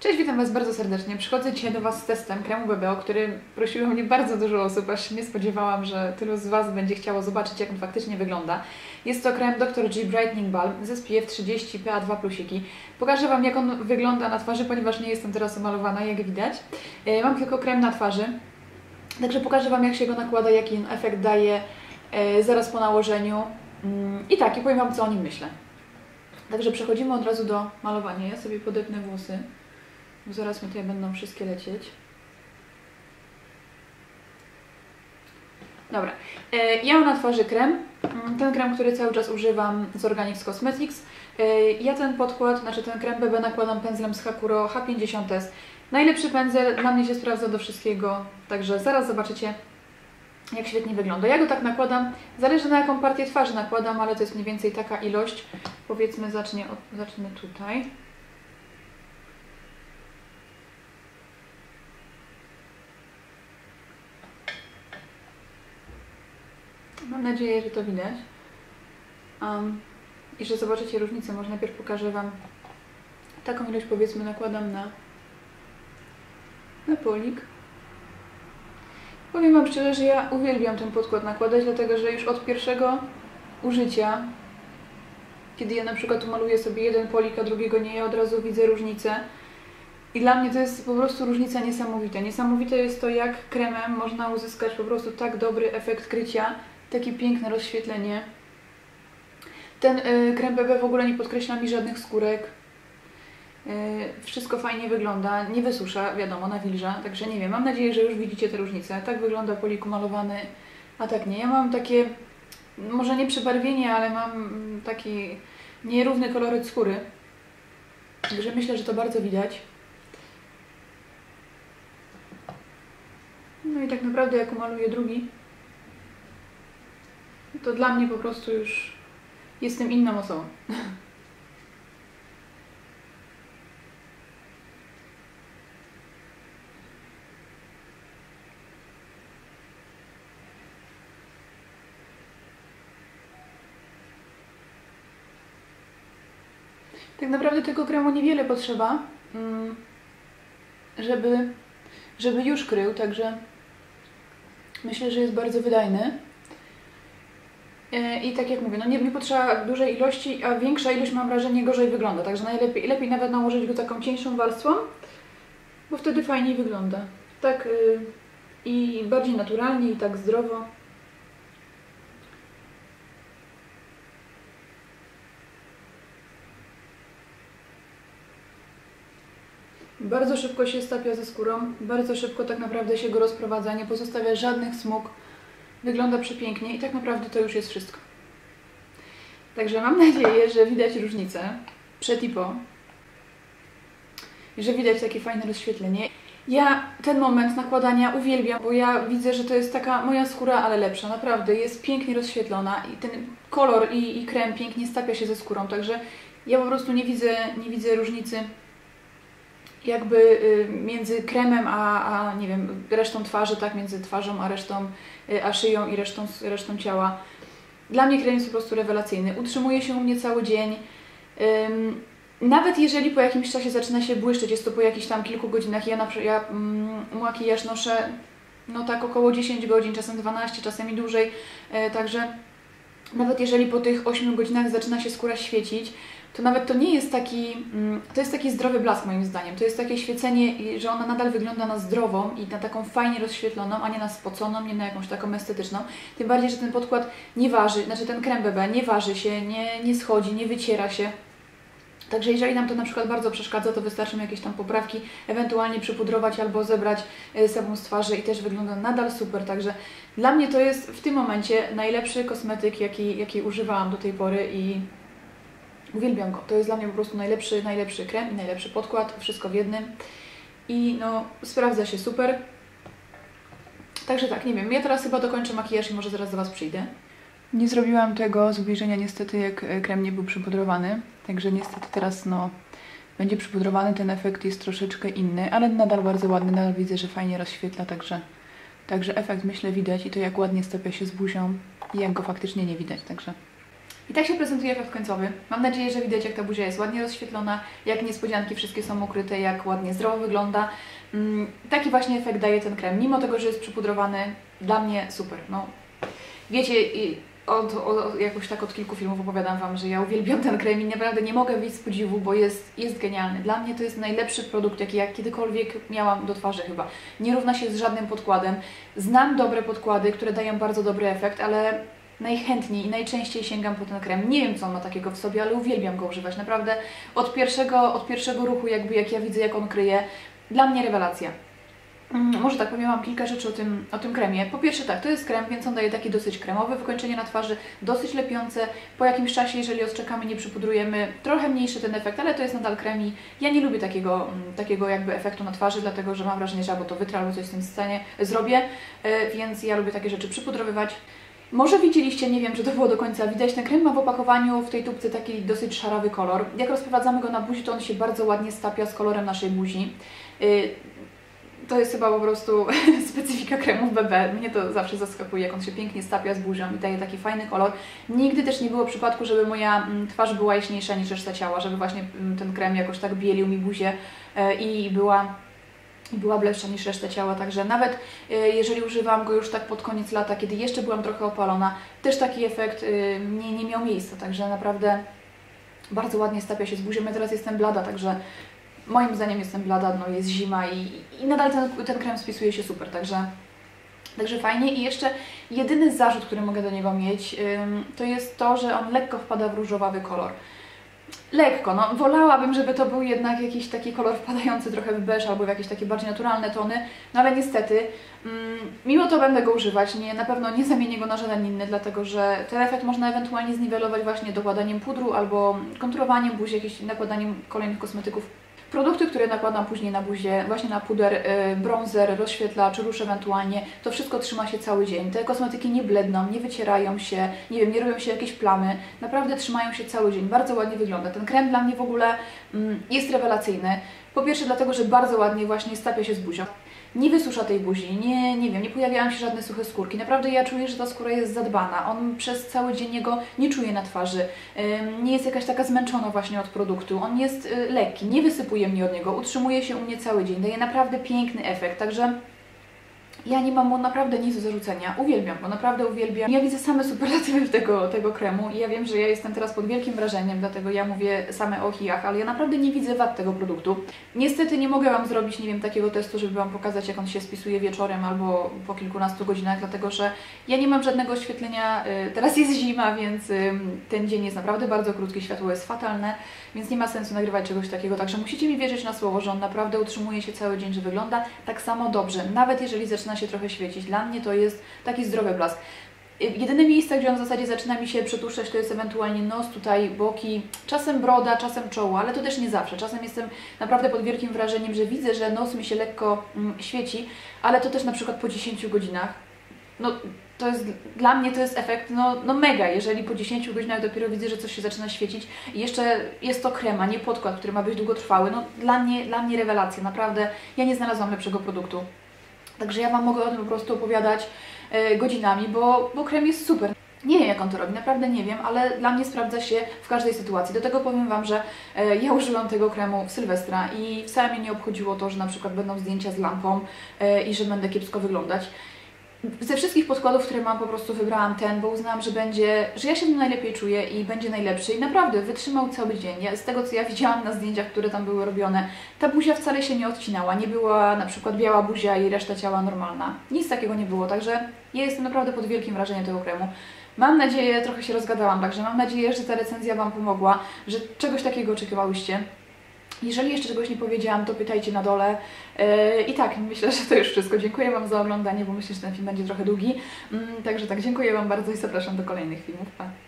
Cześć, witam Was bardzo serdecznie. Przychodzę dzisiaj do Was z testem kremu BB, o którym prosiło mnie bardzo dużo osób, aż się nie spodziewałam, że tylu z Was będzie chciało zobaczyć, jak on faktycznie wygląda. Jest to krem Dr. G Brightening Balm z SPF 30 PA2+. plusiki. Pokażę Wam, jak on wygląda na twarzy, ponieważ nie jestem teraz omalowana, jak widać. E, Mam tylko krem na twarzy, także pokażę Wam, jak się go nakłada, jaki on efekt daje e, zaraz po nałożeniu. Mm, I tak, i powiem Wam, co o nim myślę. Także przechodzimy od razu do malowania. Ja sobie podepnę włosy. Zaraz mi tutaj będą wszystkie lecieć. Dobra. E, Ja mam na twarzy krem. Mm, Ten krem, który cały czas używam z Organics Cosmetics. E, Ja ten podkład, znaczy ten krem BB nakładam pędzlem z Hakuro H50S. Najlepszy pędzel, dla mnie się sprawdza do wszystkiego. Także zaraz zobaczycie, jak świetnie wygląda. Ja go tak nakładam, zależy na jaką partię twarzy nakładam, ale to jest mniej więcej taka ilość. Powiedzmy, zacznie od, zacznę tutaj. Mam nadzieję, że to widać. Um, I że zobaczycie różnicę. Może najpierw pokażę Wam taką ilość, powiedzmy, nakładam na, na polik. Powiem Wam szczerze, że ja uwielbiam ten podkład nakładać, dlatego że już od pierwszego użycia, kiedy ja na przykład umaluję sobie jeden polik, a drugiego nie, ja od razu widzę różnicę. I dla mnie to jest po prostu różnica niesamowita. Niesamowite jest to, jak kremem można uzyskać po prostu tak dobry efekt krycia, takie piękne rozświetlenie. Ten y, krem BB w ogóle nie podkreśla mi żadnych skórek. Y, wszystko fajnie wygląda, nie wysusza, wiadomo, nawilża, także nie wiem, mam nadzieję, że już widzicie te różnice. Tak wygląda polik umalowany, a tak nie. Ja mam takie, może nie przebarwienie, ale mam mm, taki nierówny koloryt skóry. Także myślę, że to bardzo widać. No i tak naprawdę jak umaluję drugi, to dla mnie po prostu już jestem inną osobą. Tak naprawdę tego kremu niewiele potrzeba, mm, żeby, żeby już krył, także myślę, że jest bardzo wydajny. E, I tak jak mówię, no nie, nie potrzeba dużej ilości, a większa ilość mam wrażenie gorzej wygląda, także najlepiej lepiej nawet nałożyć go taką cieńszą warstwą, bo wtedy fajniej wygląda. Tak y, i bardziej naturalnie i tak zdrowo. Bardzo szybko się stapia ze skórą, bardzo szybko tak naprawdę się go rozprowadza, nie pozostawia żadnych smug. Wygląda przepięknie i tak naprawdę to już jest wszystko. Także mam nadzieję, że widać różnicę przed i po. I że widać takie fajne rozświetlenie. Ja ten moment nakładania uwielbiam, bo ja widzę, że to jest taka moja skóra, ale lepsza. Naprawdę jest pięknie rozświetlona i ten kolor i, i krem pięknie stapia się ze skórą. Także ja po prostu nie widzę, nie widzę różnicy jakby y, między kremem a, a nie wiem, resztą twarzy, tak, między twarzą a resztą, y, a szyją i resztą, resztą ciała. Dla mnie krem jest po prostu rewelacyjny. Utrzymuje się u mnie cały dzień. Nawet jeżeli po jakimś czasie zaczyna się błyszczeć, jest to po jakichś tam kilku godzinach, ja, na, ja mm, makijaż noszę no tak około 10 godzin, czasem 12, czasem i dłużej, y, także nawet jeżeli po tych 8 godzinach zaczyna się skóra świecić, to nawet to nie jest taki, mm, to jest taki zdrowy blask moim zdaniem. To jest takie świecenie, że ona nadal wygląda na zdrową i na taką fajnie rozświetloną, a nie na spoconą, nie na jakąś taką estetyczną. Tym bardziej, że ten podkład nie waży, znaczy ten krem BB nie waży się, nie, nie schodzi, nie wyciera się. Także jeżeli nam to na przykład bardzo przeszkadza, to wystarczy mi jakieś tam poprawki, ewentualnie przypudrować albo zebrać y, sebum z twarzy i też wygląda nadal super. Także dla mnie to jest w tym momencie najlepszy kosmetyk, jaki, jaki używałam do tej pory i uwielbiam go. To jest dla mnie po prostu najlepszy, najlepszy krem i najlepszy podkład, wszystko w jednym. I no, sprawdza się super. Także tak, nie wiem, ja teraz chyba dokończę makijaż i może zaraz do Was przyjdę. Nie zrobiłam tego zbliżenia niestety, jak e, krem nie był przypudrowany. Także niestety teraz no, będzie przypudrowany, ten efekt jest troszeczkę inny, ale nadal bardzo ładny, nadal widzę, że fajnie rozświetla, także, także efekt myślę widać i to jak ładnie stapia się z buzią i jak go faktycznie nie widać, także I tak się prezentuje efekt końcowy. Mam nadzieję, że widać jak ta buzia jest ładnie rozświetlona, jak niespodzianki wszystkie są ukryte, jak ładnie zdrowo wygląda. Mm, taki właśnie efekt daje ten krem. Mimo tego, że jest przypudrowany, dla mnie super. No, wiecie, od, od, jakoś tak od kilku filmów opowiadam Wam, że ja uwielbiam ten krem i naprawdę nie mogę wyjść z podziwu, bo jest, jest genialny. Dla mnie to jest najlepszy produkt, jaki ja kiedykolwiek miałam do twarzy chyba. Nie równa się z żadnym podkładem. Znam dobre podkłady, które dają bardzo dobry efekt, ale najchętniej i najczęściej sięgam po ten krem. Nie wiem, co on ma takiego w sobie, ale uwielbiam go używać. Naprawdę od pierwszego, od pierwszego ruchu, jakby jak ja widzę, jak on kryje, dla mnie rewelacja. Mm, może tak powiem, mam kilka rzeczy o tym, o tym kremie. Po pierwsze tak, to jest krem, więc on daje takie dosyć kremowe wykończenie na twarzy, dosyć lepiące. Po jakimś czasie, jeżeli odczekamy, nie przypudrujemy, trochę mniejszy ten efekt, ale to jest nadal krem i ja nie lubię takiego, mm, takiego jakby efektu na twarzy, dlatego że mam wrażenie, że albo to wytrę, albo coś z tym stanie zrobię, e, więc ja lubię takie rzeczy przypudrowywać. Może widzieliście, nie wiem, czy to było do końca widać, ten krem ma w opakowaniu w tej tubce taki dosyć szarawy kolor. Jak rozprowadzamy go na buzi, to on się bardzo ładnie stapia z kolorem naszej buzi. To jest chyba po prostu specyfika kremów BB. Mnie to zawsze zaskakuje, jak on się pięknie stapia z buzią i daje taki fajny kolor. Nigdy też nie było przypadku, żeby moja mm, twarz była jaśniejsza niż reszta ciała, żeby właśnie mm, ten krem jakoś tak bielił mi buzię e, i była i była bledsza niż reszta ciała, także nawet e, jeżeli używałam go już tak pod koniec lata, kiedy jeszcze byłam trochę opalona, też taki efekt e, nie, nie miał miejsca, także naprawdę bardzo ładnie stapia się z buzią. Ja teraz jestem blada, także moim zdaniem jestem blada, no jest zima i, i nadal ten, ten krem spisuje się super, także, także fajnie. I jeszcze jedyny zarzut, który mogę do niego mieć, to jest to, że on lekko wpada w różowawy kolor. Lekko, no wolałabym, żeby to był jednak jakiś taki kolor wpadający trochę w beż albo w jakieś takie bardziej naturalne tony, no ale niestety, mm, mimo to będę go używać, nie, na pewno nie zamienię go na żaden inny, dlatego że ten efekt można ewentualnie zniwelować właśnie dokładaniem pudru albo konturowaniem buzi, jakimś nakładaniem kolejnych kosmetyków Produkty, które nakładam później na buzię, właśnie na puder, yy, bronzer, rozświetlacz, róż ewentualnie, to wszystko trzyma się cały dzień. Te kosmetyki nie bledną, nie wycierają się, nie wiem, nie robią się jakieś plamy. Naprawdę trzymają się cały dzień. Bardzo ładnie wygląda. Ten krem dla mnie w ogóle mm, jest rewelacyjny. Po pierwsze dlatego, że bardzo ładnie właśnie stapia się z buzią nie wysusza tej buzi, nie, nie wiem, nie pojawiają się żadne suche skórki. Naprawdę ja czuję, że ta skóra jest zadbana. On przez cały dzień jego nie czuje na twarzy. Nie jest jakaś taka zmęczona właśnie od produktu. On jest y, lekki, nie wysypuje mnie od niego, utrzymuje się u mnie cały dzień. Daje naprawdę piękny efekt, także ja nie mam mu naprawdę nic do zarzucenia. Uwielbiam go, naprawdę uwielbiam. Ja widzę same superlatywy tego, tego kremu i ja wiem, że ja jestem teraz pod wielkim wrażeniem, dlatego ja mówię same o chijach, ale ja naprawdę nie widzę wad tego produktu. Niestety nie mogę Wam zrobić, nie wiem, takiego testu, żeby Wam pokazać, jak on się spisuje wieczorem albo po kilkunastu godzinach, dlatego że ja nie mam żadnego oświetlenia. Y, teraz jest zima, więc ten dzień jest naprawdę bardzo krótki, światło jest fatalne, więc nie ma sensu nagrywać czegoś takiego, także musicie mi wierzyć na słowo, że on naprawdę utrzymuje się cały dzień, że wygląda tak samo dobrze, nawet jeżeli zaczyna się trochę świecić. Dla mnie to jest taki zdrowy blask. Jedyne miejsce, gdzie on w zasadzie zaczyna mi się przetłuszczać, to jest ewentualnie nos, tutaj boki, czasem broda, czasem czoło, ale to też nie zawsze. Czasem jestem naprawdę pod wielkim wrażeniem, że widzę, że nos mi się lekko mm, świeci, ale to też na przykład po 10 godzinach. No, to jest, dla mnie to jest efekt no, no mega, jeżeli po 10 godzinach dopiero widzę, że coś się zaczyna świecić i jeszcze jest to krema, nie podkład, który ma być długotrwały. No, dla mnie, dla mnie rewelacja, naprawdę. Ja nie znalazłam lepszego produktu. Także ja Wam mogę o tym po prostu opowiadać e, godzinami, bo, bo krem jest super. Nie wiem, jak on to robi, naprawdę nie wiem, ale dla mnie sprawdza się w każdej sytuacji. Do tego powiem Wam, że e, ja użyłam tego kremu w Sylwestra i wcale mnie nie obchodziło to, że na przykład będą zdjęcia z lampą e, i że będę kiepsko wyglądać ze wszystkich podkładów, które mam, po prostu wybrałam ten, bo uznałam, że będzie, że ja się w nim najlepiej czuję i będzie najlepszy. I naprawdę wytrzymał cały dzień. Ja, z tego, co ja widziałam na zdjęciach, które tam były robione, ta buzia wcale się nie odcinała. Nie była na przykład biała buzia i reszta ciała normalna. Nic takiego nie było, także ja jestem naprawdę pod wielkim wrażeniem tego kremu. Mam nadzieję, trochę się rozgadałam, także mam nadzieję, że ta recenzja Wam pomogła, że czegoś takiego oczekiwałyście. Jeżeli jeszcze czegoś nie powiedziałam, to pytajcie na dole. Yy, I tak, myślę, że to już wszystko. Dziękuję Wam za oglądanie, bo myślę, że ten film będzie trochę długi. Mm, także tak, dziękuję Wam bardzo i zapraszam do kolejnych filmów. Pa!